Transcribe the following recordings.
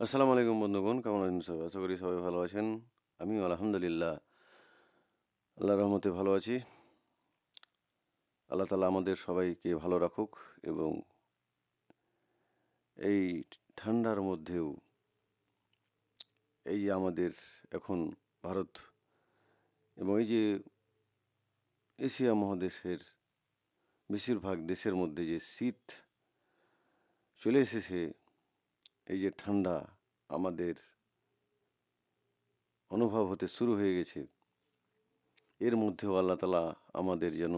আসসালামু আলাইকুম বন্ধুগণ, কেমন আছেন সবাই? আশা করি সবাই ভালো আছেন। আমিও আলহামদুলিল্লাহ। আল্লাহর রহমতে ভালো আছি। আল্লাহ তালা আমাদের সবাইকে ভালো রাখুক এবং এই ঠান্ডার মধ্যেও এই যে আমাদের এখন ভারত এবং এই যে এশিয়া মহাদেশের বেশিরভাগ দেশের মধ্যে যে শীত চলে এসেছে এই যে ঠান্ডা আমাদের অনুভব হতে শুরু হয়ে গেছে, এর মধ্যেও আল্লাহ তালা আমাদের যেন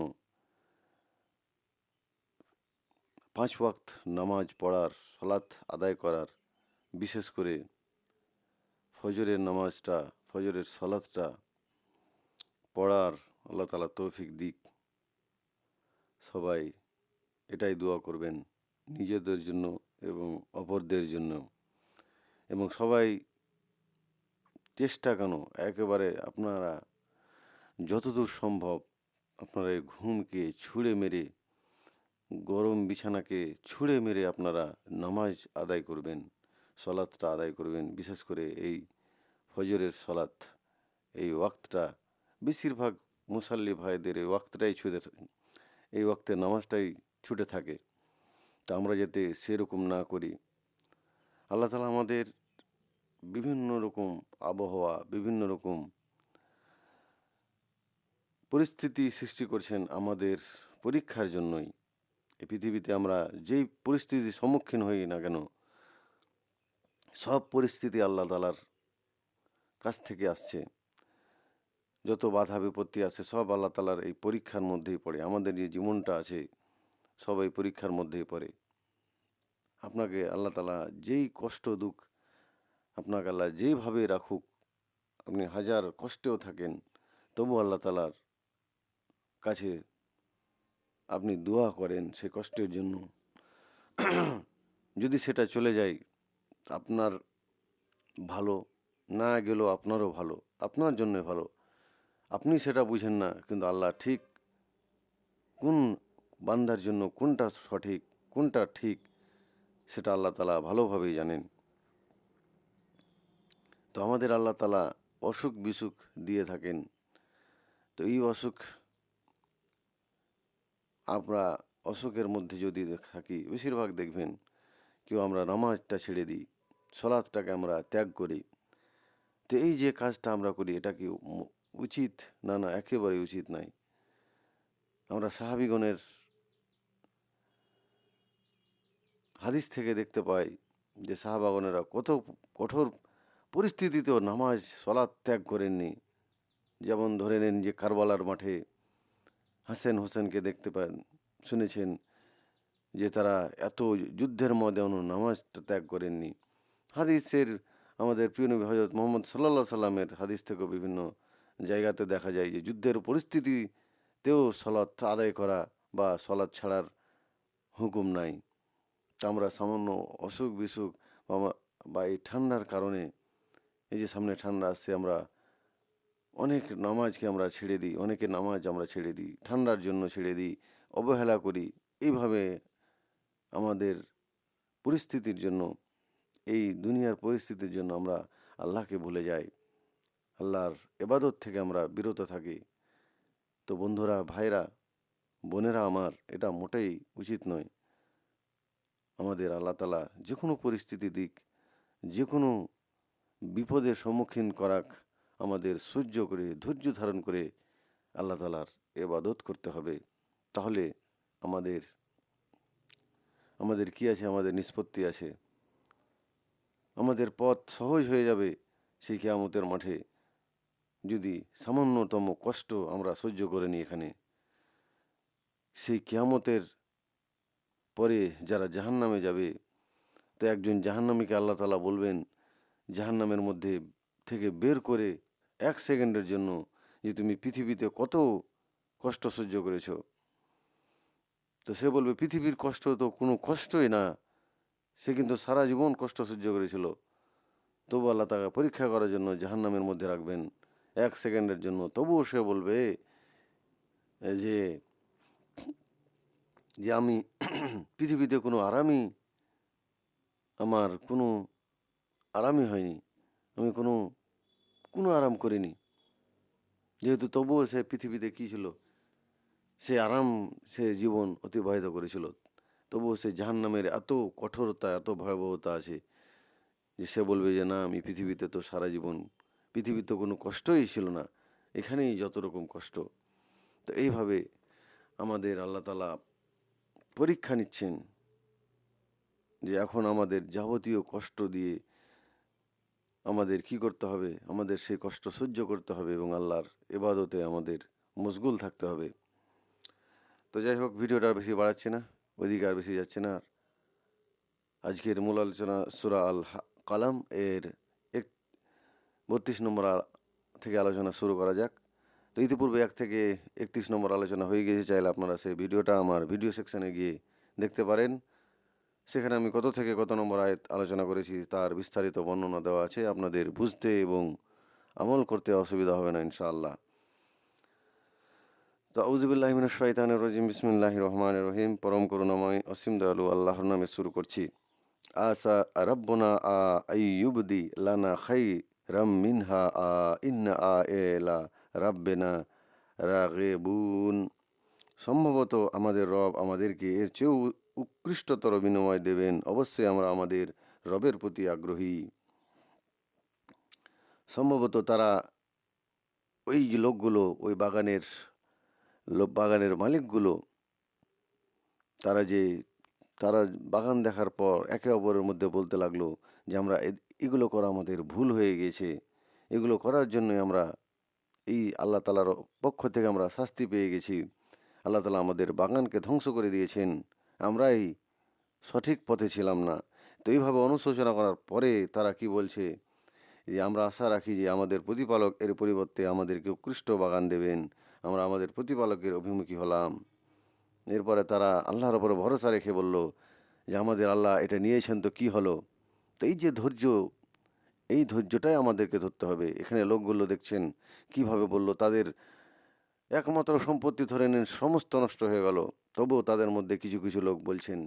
পাঁচ ওয়াক্ত নামাজ পড়ার সলাৎ আদায় করার, বিশেষ করে ফজরের নামাজটা, ফজরের সলাৎটা পড়ার আল্লাহ তালা তৌফিক দিক। সবাই এটাই দোয়া করবেন, নিজেদের জন্য এবং অপরদের জন্য। এবং সবাই চেষ্টা কেন? একেবারে আপনারা যতদূর সম্ভব আপনারা এই ঘুমকে ছুঁড়ে মেরে, গরম বিছানাকে ছুঁড়ে মেরে আপনারা নামাজ আদায় করবেন, সলাৎটা আদায় করবেন। বিশেষ করে এই ফজরের সলাৎ, এই ওয়াক্তটা। বেশিরভাগ মুসাল্লি ভাইদের এই ওয়াক্তটাই ছুটে এই ওয়াক্তে নামাজটাই ছুটে থাকে। তা আমরা যাতে সেরকম না করি। আল্লাহ তালা আমাদের বিভিন্ন রকম আবহাওয়া, বিভিন্ন রকম পরিস্থিতি সৃষ্টি করছেন আমাদের পরীক্ষার জন্যই। এই পৃথিবীতে আমরা যেই পরিস্থিতির সম্মুখীন হই না কেন, সব পরিস্থিতি আল্লাহ তালার কাছ থেকে আসছে। যত বাধা বিপত্তি আছে সব আল্লাহ তালার এই পরীক্ষার মধ্যেই পড়ে। আমাদের যে জীবনটা আছে সব এই পরীক্ষার মধ্যেই পড়ে। আপনাকে আল্লাহ তালা যেই কষ্ট দুঃখ আপনাকে আল্লাহ যেইভাবে রাখুক, আপনি হাজার কষ্টেও থাকেন, তবু আল্লাহ তালার কাছে আপনি দোয়া করেন সে কষ্টের জন্য। যদি সেটা চলে যায়, আপনার ভালো না গেলেও আপনারও ভালো, আপনার জন্য ভালো। আপনি সেটা বুঝেন না, কিন্তু আল্লাহ ঠিক কোন বান্দার জন্য কোনটা সঠিক, কোনটা ঠিক সেটা আল্লাহ তালা ভালোভাবেই জানেন। তো আমাদের আল্লাহ তালা অসুখ বিসুখ দিয়ে থাকেন। তো এই অসুখ আমরা অসুখের মধ্যে যদি থাকি, বেশিরভাগ দেখবেন কেউ আমরা নামাজটা ছেড়ে দিই, সলাদটাকে আমরা ত্যাগ করি। তো এই যে কাজটা আমরা করি, এটা কি উচিত? না না, একেবারে উচিত নাই আমরা সাহাবিগণের হাদিস থেকে দেখতে পাই যে সাহাবাগনেরা কত কঠোর পরিস্থিতিতেও নামাজ, সলাৎ ত্যাগ করেননি। যেমন ধরে নেন যে কারবালার মাঠে হাসেন হোসেনকে দেখতে পান, শুনেছেন যে তারা এত যুদ্ধের মধ্যে নামাজটা ত্যাগ করেননি। হাদিসের আমাদের প্রিয় নবী হজরত মোহাম্মদ সাল্লা সাল্লামের হাদিস থেকেও বিভিন্ন জায়গাতে দেখা যায় যে যুদ্ধের পরিস্থিতিতেও সলাৎ আদায় করা বা সলাৎ ছাড়ার হুকুম নাই। আমরা সামান্য অসুখ বিসুখ বা এই ঠান্ডার কারণে, এই যে সামনে ঠান্ডা আসছে আমরা অনেক নামাজকে আমরা ছেড়ে দিই, অনেকে নামাজ আমরা ছেড়ে দিই, ঠান্ডার জন্য ছেড়ে দিই, অবহেলা করি। এইভাবে আমাদের পরিস্থিতির জন্য, এই দুনিয়ার পরিস্থিতির জন্য আমরা আল্লাহকে ভুলে যাই। আল্লাহর এবাদত থেকে আমরা বিরত থাকি। তো বন্ধুরা, ভাইরা, বোনেরা আমার, এটা মোটেই উচিত নয়। আমাদের আল্লাহ তালা যে কোনো পরিস্থিতি দিক, যে কোনো বিপদের সম্মুখীন করাক আমাদের সহ্য করে, ধৈর্য ধারণ করে আল্লাহ তালার এবাদত করতে হবে। তাহলে আমাদের আমাদের কি আছে? আমাদের নিষ্পত্তি আছে। আমাদের পথ সহজ হয়ে যাবে সেই কেয়ামতের মাঠে যদি সামান্যতম কষ্ট আমরা সহ্য করে নিই এখানে। সেই কেয়ামতের পরে যারা জাহান নামে যাবে, তো একজন জাহান্নামীকে আল্লাহ তালা বলবেন, জাহান্নামের মধ্যে থেকে বের করে এক সেকেন্ডের জন্য যে তুমি পৃথিবীতে কত কষ্ট সহ্য করেছ? তো সে বলবে, পৃথিবীর কষ্ট তো কোনো কষ্টই না, সে কিন্তু সারা জীবন কষ্ট সহ্য করেছিল। তবু আল্লাহ তাকে পরীক্ষা করার জন্য জাহান্নামের মধ্যে রাখবেন এক সেকেন্ডের জন্য। তবুও সে বলবে যে যে আমি পৃথিবীতে কোনো আরামই, আমার কোনো আরামই হয়নি। আমি কোনো কোনো আরাম করিনি। যেহেতু তবুও সে পৃথিবীতে কী ছিল? সে আরাম, সে জীবন অতিবাহিত করেছিল। তবুও সে জাহান নামের এত কঠোরতা, এত ভয়াবহতা আছে যে সে বলবে যে, না, আমি পৃথিবীতে তো সারা জীবন পৃথিবীতে কোনো কষ্টই ছিল না। এখানেই যত রকম কষ্ট। তো এইভাবে আমাদের আল্লাহ তালা পরীক্ষা নিচ্ছেন যে এখন আমাদের যাবতীয় কষ্ট দিয়ে আমাদের কি করতে হবে? আমাদের সেই কষ্ট সহ্য করতে হবে এবং আল্লাহর এবাদতে আমাদের মশগুল থাকতে হবে। তো যাই হোক, ভিডিওটা আর বেশি বাড়াচ্ছে না, ওইদিকে আর বেশি যাচ্ছে না আজকের মূল আলোচনা সুরা আল কালাম এর এক, বত্রিশ নম্বর থেকে আলোচনা শুরু করা যাক। তো ইতিপূর্বে এক থেকে একত্রিশ নম্বর আলোচনা হয়ে গেছে। চাইলে আপনারা সেই ভিডিওটা আমার ভিডিও সেকশানে গিয়ে দেখতে পারেন। সেখানে আমি কত থেকে কত নম্বর আয়াত আলোচনা করেছি তার বিস্তারিত বর্ণনা দেওয়া আছে। আপনাদের বুঝতে এবং আমল করতে অসুবিধা হবে না, ইনশাআল্লাহ। তো আউজুবিল্লাহ মিনাশ শাইতানির রাজিম। বিসমিল্লাহির রহমানির রহিম। পরম করুণাময়, অসীম দয়ালু আল্লাহর নামে শুরু করছি। আসা রব্বনা আ আইয়ুবদি লানা খাই রাম মিনহা আ ইন্না আ এলা রাব্বেনা রাগেবুন। সম্ভবত আমাদের রব আমাদেরকে এর চেয়েও উৎকৃষ্টতর বিনিময় দেবেন, অবশ্যই আমরা আমাদের রবের প্রতি আগ্রহী। সম্ভবত তারা ওই লোকগুলো, ওই বাগানের বাগানের মালিকগুলো, তারা যে, তারা বাগান দেখার পর একে অপরের মধ্যে বলতে লাগল যে, আমরা এগুলো করা আমাদের ভুল হয়ে গেছে। এগুলো করার জন্যই আমরা এই আল্লাহ তালার পক্ষ থেকে আমরা শাস্তি পেয়ে গেছি। আল্লাহ তালা আমাদের বাগানকে ধ্বংস করে দিয়েছেন। আমরাই সঠিক পথে ছিলাম না। তো এইভাবে অনুশোচনা করার পরে তারা কি বলছে? যে আমরা আশা রাখি যে আমাদের প্রতিপালক এর পরিবর্তে আমাদেরকে উৎকৃষ্ট বাগান দেবেন। আমরা আমাদের প্রতিপালকের অভিমুখী হলাম। এরপরে তারা আল্লাহর ওপরে ভরসা রেখে বলল যে আমাদের আল্লাহ এটা নিয়েছেন তো কি হলো? তো এই যে ধৈর্য এই ধৈর্যটাই আমাদেরকে ধরতে হবে। এখানে লোকগুলো দেখছেন, কীভাবে বলল, তাদের একমাত্র সম্পত্তি ধরে নেন, সমস্ত নষ্ট হয়ে গেল। তবুও তাদের মধ্যে কিছু কিছু লোক বলছেন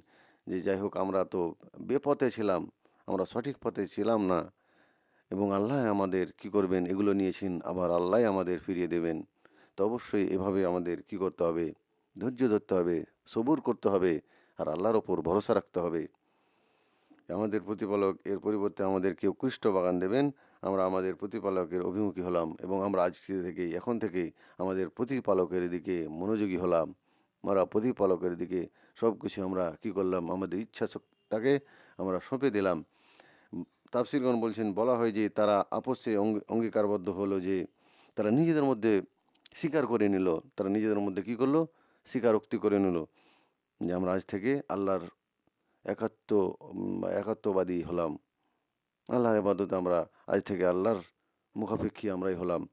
যে, যাই হোক, আমরা তো বেপথে ছিলাম, আমরা সঠিক পথে ছিলাম না এবং আল্লাহ আমাদের কি করবেন? এগুলো নিয়েছেন, আবার আল্লাহ আমাদের ফিরিয়ে দেবেন। তো অবশ্যই এভাবে আমাদের কি করতে হবে? ধৈর্য ধরতে হবে, সবুর করতে হবে, আর আল্লাহর ওপর ভরসা রাখতে হবে। আমাদের প্রতিপালক, এর পরিবর্তে আমাদেরকে উৎকৃষ্ট বাগান দেবেন, আমরা আমাদের প্রতিপালকের অভিমুখী হলাম এবং আমরা আজকে থেকেই, এখন থেকেই আমাদের প্রতিপালকের দিকে মনোযোগী হলাম। আমরা প্রতিপালকের দিকে সব কিছু আমরা কি করলাম? আমাদের ইচ্ছা শক্তিটাকে আমরা সঁপে দিলাম। তাফসিরগণ বলছেন, বলা হয় যে তারা আপসে অঙ্গী- অঙ্গীকারবদ্ধ হলো যে তারা নিজেদের মধ্যে স্বীকার করে নিল। তারা নিজেদের মধ্যে কি করল? স্বীকারোক্তি করে নিল যে আমরা আজ থেকে আল্লাহর একাত্ম একাত্মবাদী হলাম। আল্লাহর এবাদতে আমরা, আজ থেকে আল্লাহর মুখাপেক্ষী আমরাই হলাম।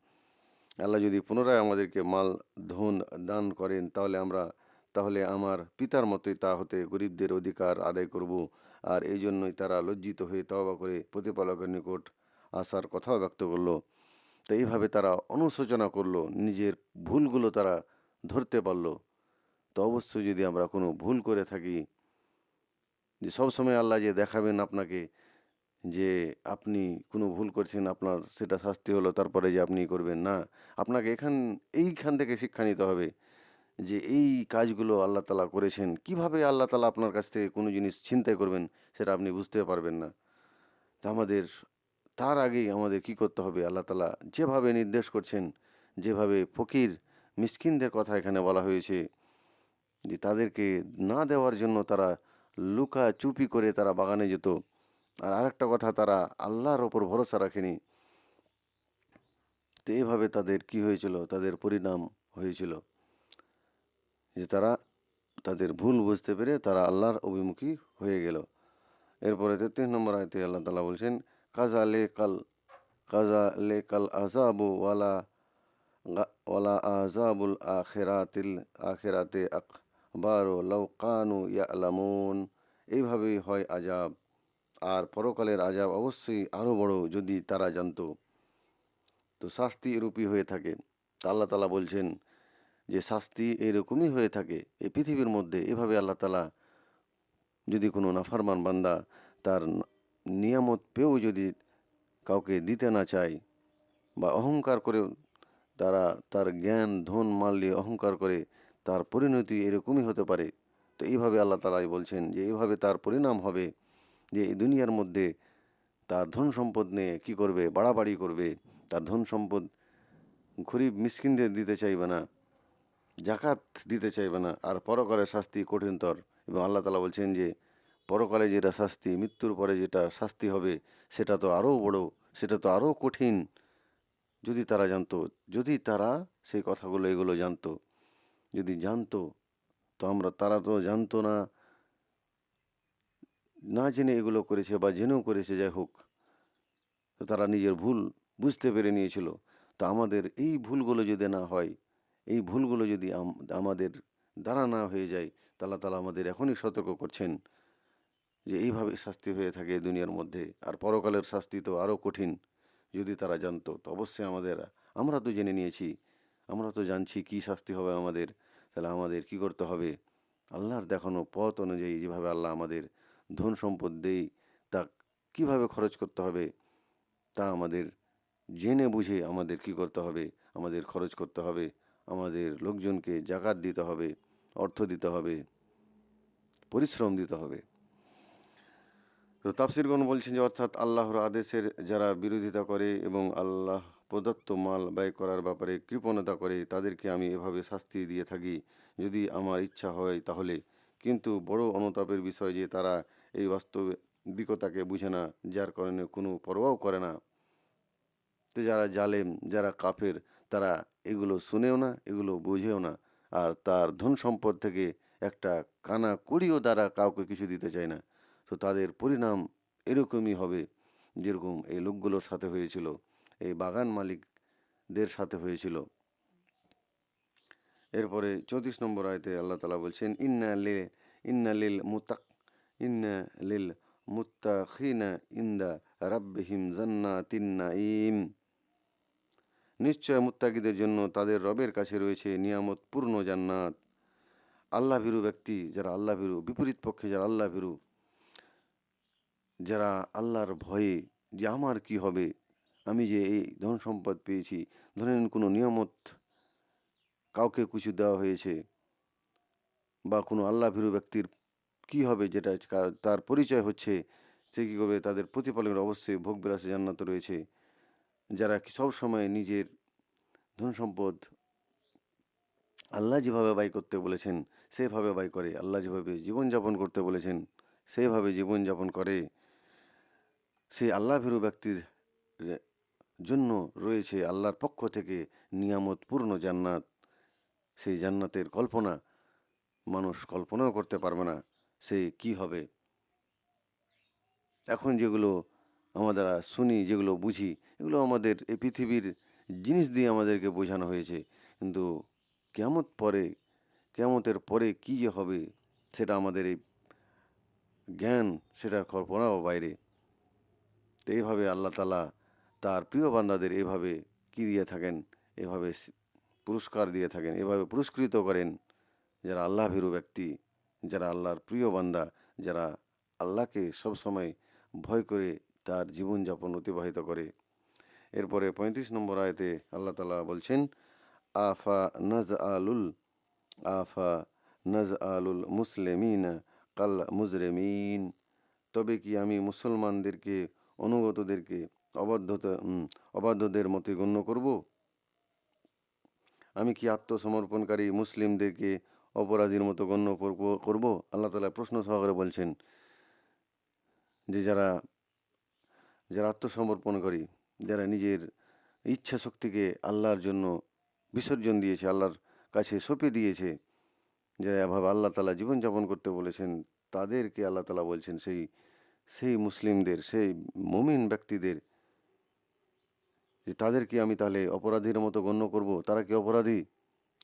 আল্লাহ যদি পুনরায় আমাদেরকে মাল, ধন দান করেন, তাহলে আমরা, তাহলে আমার পিতার মতোই তা হতে গরিবদের অধিকার আদায় করব। আর এই জন্যই তারা লজ্জিত হয়ে তওবা করে প্রতিপালকের নিকট আসার কথাও ব্যক্ত করল। তো এইভাবে তারা অনুশোচনা করল, নিজের ভুলগুলো তারা ধরতে পারল। তো অবশ্যই যদি আমরা কোনো ভুল করে থাকি যে সবসময় আল্লাহ যে দেখাবেন আপনাকে যে আপনি কোনো ভুল করছেন, আপনার সেটা শাস্তি হলো, তারপরে যে আপনি করবেন, না। আপনাকে এখান, এইখান থেকে শিক্ষা নিতে হবে যে এই কাজগুলো আল্লাহ তালা করেছেন। কীভাবে আল্লাহ তালা আপনার কাছ থেকে কোনো জিনিস চিন্তাই করবেন সেটা আপনি বুঝতে পারবেন না। তা আমাদের, তার আগেই আমাদের কি করতে হবে? আল্লাহ তালা যেভাবে নির্দেশ করছেন, যেভাবে ফকির, মিসকিনদের কথা এখানে বলা হয়েছে যে তাদেরকে না দেওয়ার জন্য তারা লুকা চুপি করে তারা বাগানে যেত। আর আরেকটা কথা, তারা আল্লাহর ওপর ভরসা রাখেনি। তো এইভাবে তাদের কি হয়েছিল? তাদের পরিণাম হয়েছিল যে তারা তাদের ভুল বুঝতে পেরে তারা আল্লাহর অভিমুখী হয়ে গেল। এরপরে তেত্রিশ নম্বর আয়তে আল্লাহ তালা বলছেন, কাজা লে কাল, কাজা লে কাল আজাবু ওয়ালা ওয়ালা আজাবুল আখেরাতিল, আখেরাতে আকবারো লাউ কানু ইয়ালামুন। এইভাবেই হয় আজাব আর পরকালের আজাব অবশ্যই আরও বড় যদি তারা জানত। তো শাস্তি এরূপই হয়ে থাকে। আল্লাহ তালা বলছেন যে, শাস্তি এরকমই হয়ে থাকে এই পৃথিবীর মধ্যে। এভাবে আল্লাহ তালা যদি কোনো নাফারমান বান্দা তার নিয়ামত পেয়েও যদি কাউকে দিতে না চায় বা অহংকার করে তারা তার জ্ঞান, ধন, মাল নিয়ে অহংকার করে তার পরিণতি এরকমই হতে পারে। তো এইভাবে আল্লাহ তালাই বলছেন যে এইভাবে তার পরিণাম হবে যে, এই দুনিয়ার মধ্যে তার ধন সম্পদ নিয়ে কী করবে? বাড়াবাড়ি করবে। তার ধন সম্পদ গরিব মিসকিনদের দিতে চাইবে না জাকাত দিতে চাইবে না, আর পরকালের শাস্তি কঠিনতর এবং আল্লাহ তালা বলছেন যে, পরকালে যেটা শাস্তি, মৃত্যুর পরে যেটা শাস্তি হবে, সেটা তো আরও বড়, সেটা তো আরও কঠিন। যদি তারা জানতো, যদি তারা সেই কথাগুলো, এগুলো জানতো যদি জানতো, তো আমরা তারা তো জানতো না। না জেনে এগুলো করেছে বা জেনেও করেছে, যাই হোক। তো তারা নিজের ভুল বুঝতে পেরে নিয়েছিল। তা আমাদের এই ভুলগুলো যদি না হয়, এই ভুলগুলো যদি আমাদের দ্বারা না হয়ে যায়, তাহলে তালা আমাদের এখনই সতর্ক করছেন যে এইভাবে শাস্তি হয়ে থাকে দুনিয়ার মধ্যে। আর পরকালের শাস্তি তো আরও কঠিন। যদি তারা জানতো, তো অবশ্যই আমাদের, আমরা তো জেনে নিয়েছি। আমরা তো জানছি কি শাস্তি হবে আমাদের, তাহলে আমাদের কি করতে হবে? আল্লাহর দেখানো পথ অনুযায়ী যেভাবে আল্লাহ আমাদের ধন সম্পদ দেই, তা কীভাবে খরচ করতে হবে? তা আমাদের জেনে বুঝে আমাদের কি করতে হবে? আমাদের খরচ করতে হবে, আমাদের লোকজনকে জাকাত দিতে হবে, অর্থ দিতে হবে, পরিশ্রম দিতে হবে। তো তাফসিরগণ বলছেন যে, অর্থাৎ আল্লাহর আদেশের যারা বিরোধিতা করে এবং আল্লাহ প্রদত্ত মাল ব্যয় করার ব্যাপারে কৃপণতা করে তাদেরকে আমি এভাবে শাস্তি দিয়ে থাকি, যদি আমার ইচ্ছা হয় তাহলে। কিন্তু বড় অনুতাপের বিষয় যে তারা এই বাস্তবিকতাকে বুঝে না, যার কারণে কোনো পরোয়াও করে না। তো যারা জালেম, যারা কাফের, তারা এগুলো শুনেও না, এগুলো বোঝেও না। আর তার ধন সম্পদ থেকে একটা কানা কুড়িও দ্বারা কাউকে কিছু দিতে চায় না। তো তাদের পরিণাম এরকমই হবে, যেরকম এই লোকগুলোর সাথে হয়েছিল। এই বাগান মালিকদের সাথে হয়েছিল। এরপরে চৌত্রিশ নম্বর আয়তে আল্লাহ তালা বলছেন, ইন্না লে, ইন্না লিল মুতাক ইন্না লিল মুত্তাখিনা ইন্দা রাব্বিহিম তিন্না ইম নিশ্চয় মুত্তাকিদের জন্য তাদের রবের কাছে রয়েছে নিয়ামত পূর্ণ জান্নাত। আল্লাহ ভীরু ব্যক্তি, যারা আল্লাহ ভীরু, বিপরীত পক্ষে যারা আল্লাহ ভীরু, যারা আল্লাহর ভয়ে যে আমার কি হবে? আমি যে এই ধন সম্পদ পেয়েছি ধরেন কোনো নিয়ামত কাউকে কিছু দেওয়া হয়েছে বা কোনো আল্লাহ ভীরু ব্যক্তির কি হবে যেটা তার পরিচয় হচ্ছে, সে কী করবে? তাদের প্রতিপালনের অবশ্যই ভোগ বিলাসে জান্নাত রয়েছে। যারা সব সময় নিজের ধন সম্পদ আল্লাহ যেভাবে ব্যয় করতে বলেছেন, সেভাবে ব্যয় করে। আল্লাহ যেভাবে জীবনযাপন করতে বলেছেন, সেভাবে জীবনযাপন করে। সেই আল্লাহ ভীরু ব্যক্তির জন্য রয়েছে আল্লাহর পক্ষ থেকে নিয়ামত পূর্ণ জান্নাত। সেই জান্নাতের কল্পনা মানুষ কল্পনাও করতে পারবে না সে কি হবে। এখন যেগুলো আমরা শুনি, যেগুলো বুঝি, এগুলো আমাদের এই পৃথিবীর জিনিস দিয়ে আমাদেরকে বোঝানো হয়েছে। কিন্তু কেমত পরে কেমতের পরে কি যে হবে, সেটা আমাদের এই জ্ঞান, সেটার কল্পনাও বাইরে। তো এইভাবে আল্লাহ তালা তার প্রিয় বান্দাদের এভাবে কি দিয়ে থাকেন? এভাবে পুরস্কার দিয়ে থাকেন, এভাবে পুরস্কৃত করেন যারা আল্লাহ ভীরু ব্যক্তি, যারা আল্লাহর প্রিয় বান্দা, যারা আল্লাহকে সবসময় ভয় করে তার জীবনযাপন অতিবাহিত করে। এরপরে পঁয়ত্রিশ নম্বর আয়তে আল্লাহ তালা বলছেন, আফা নজ আলুল আফা নজ আলুল মুসলিমিন কাল মুজরেমিন। তবে কি আমি মুসলমানদেরকে, অনুগতদেরকে অবাধ্যতা অবাধ্যদের মতে গণ্য করব? আমি কি আত্মসমর্পণকারী মুসলিমদেরকে অপরাধীর মতো গণ্য করব করব? আল্লাহ তালা প্রশ্ন সহকারে বলছেন যে যারা যারা আত্মসমর্পণকারী, যারা নিজের ইচ্ছা শক্তিকে আল্লাহর জন্য বিসর্জন দিয়েছে, আল্লাহর কাছে সঁপে দিয়েছে, যারা এভাবে আল্লাহ তালা জীবনযাপন করতে বলেছেন, তাদেরকে আল্লাহ তালা বলছেন সেই সেই মুসলিমদের, সেই মুমিন ব্যক্তিদের যে তাদেরকে আমি তাহলে অপরাধীর মতো গণ্য করব? তারা কি অপরাধী?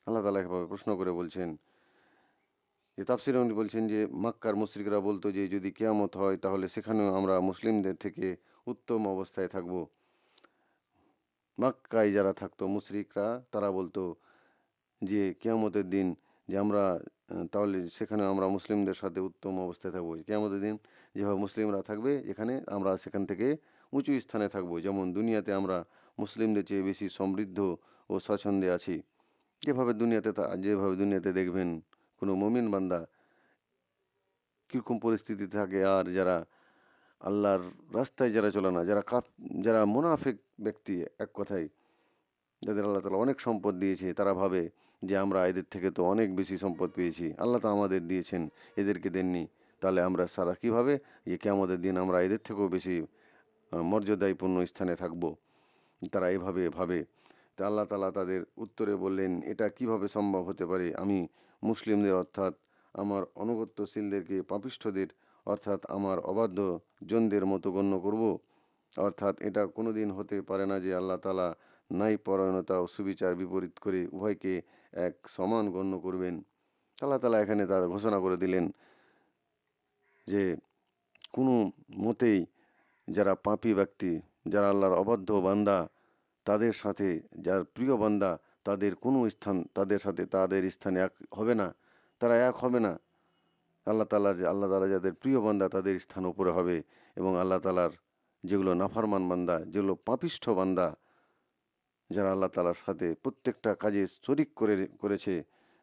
আল্লাহ তালা এভাবে প্রশ্ন করে বলছেন। যে তাফসির বলছেন যে, মাক্কার মুশ্রিকরা বলতো যে, যদি কেয়ামত হয় তাহলে সেখানেও আমরা মুসলিমদের থেকে উত্তম অবস্থায় থাকব। মাক্কায় যারা থাকতো, মুশরিকরা, তারা বলতো যে, কেয়ামতের দিন যে আমরা, তাহলে সেখানে আমরা মুসলিমদের সাথে উত্তম অবস্থায় থাকব। কেয়ামতের দিন যেভাবে মুসলিমরা থাকবে, এখানে আমরা সেখান থেকে উঁচু স্থানে থাকব। যেমন দুনিয়াতে আমরা মুসলিমদের চেয়ে বেশি সমৃদ্ধ ও স্বচ্ছন্দে আছি। যেভাবে দুনিয়াতে তা- যেভাবে দুনিয়াতে দেখবেন কোনো মমিন বান্দা কীরকম পরিস্থিতি থাকে আর যারা আল্লাহর রাস্তায় যারা চলে না যারা কাপ যারা মুনাফিক ব্যক্তি এক কথায় যাদের আল্লাহ তালা অনেক সম্পদ দিয়েছে তারা ভাবে যে আমরা এদের থেকে তো অনেক বেশি সম্পদ পেয়েছি। আল্লাহ তো আমাদের দিয়েছেন এদেরকে দেননি। তাহলে আমরা সারা কীভাবে যে কেমতের দিন আমরা এদের থেকেও বেশি আহ, মর্যাদাপূর্ণ স্থানে থাকব? তারা এভাবে ভাবে। তা আল্লাহ তালা তাদের উত্তরে বললেন, এটা কীভাবে সম্ভব হতে পারে? আমি মুসলিমদের অর্থাৎ আমার অনুগত্যশীলদেরকে পাপিষ্ঠদের অর্থাৎ আমার অবাধ্য জনদের মতো গণ্য করব। অর্থাৎ এটা কোনো দিন হতে পারে না যে আল্লাহ তালা নাই পরায়ণতা ও সুবিচার বিপরীত করে উভয়কে এক সমান গণ্য করবেন। আল্লাহ তালা এখানে তার ঘোষণা করে দিলেন যে, কোনো মতেই যারা পাপী ব্যক্তি যারা আল্লাহর অবাধ্য বান্দা, তাদের সাথে, যার প্রিয় বান্দা, তাদের কোনো স্থান, তাদের সাথে তাদের স্থানে এক হবে না, তারা এক হবে না। আল্লাহ তালার আল্লাহ তালা যাদের প্রিয় বান্দা, তাদের স্থান উপরে হবে এবং আল্লাহ তালার যেগুলো নাফারমান বান্দা, যেগুলো পাপিষ্ঠ বান্দা, যারা আল্লাহ তালার সাথে প্রত্যেকটা কাজে শরিক করে, করেছে,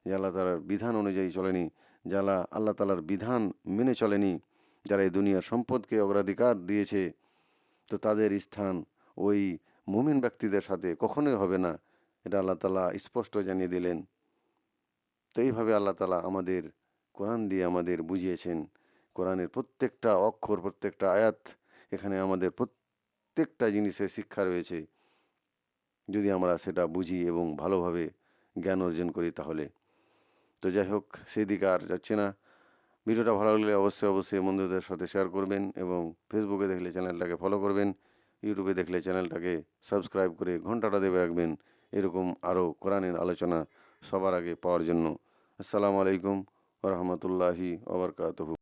যে আল্লাহ তালার বিধান অনুযায়ী চলেনি, যারা আল্লাহ তালার বিধান মেনে চলেনি, যারা এই দুনিয়ার সম্পদকে অগ্রাধিকার দিয়েছে তো তাদের স্থান ওই মুমিন ব্যক্তিদের সাথে কখনোই হবে না। এটা আল্লাহ তালা স্পষ্ট জানিয়ে দিলেন। তো এইভাবে আল্লাহ তালা আমাদের কোরআন দিয়ে আমাদের বুঝিয়েছেন। কোরআনের প্রত্যেকটা অক্ষর, প্রত্যেকটা আয়াত, এখানে আমাদের প্রত্যেকটা জিনিসের শিক্ষা রয়েছে। যদি আমরা সেটা বুঝি এবং ভালোভাবে জ্ঞান অর্জন করি তাহলে। তো যাই হোক, সেই দিকে আর যাচ্ছে না। ভিডিওটা ভালো লাগলে অবশ্যই অবশ্যই বন্ধুদের সাথে শেয়ার করবেন এবং ফেসবুকে দেখলে চ্যানেলটাকে ফলো করবেন ইউটিউবে দেখলে চ্যানেলটাকে সাবস্ক্রাইব করে ঘন্টাটা দেবে রাখবেন, এরকম আরও কোরআনের আলোচনা সবার আগে পাওয়ার জন্য। আসসালামু আলাইকুম রহমতুল্লাহি ওবরকাতহু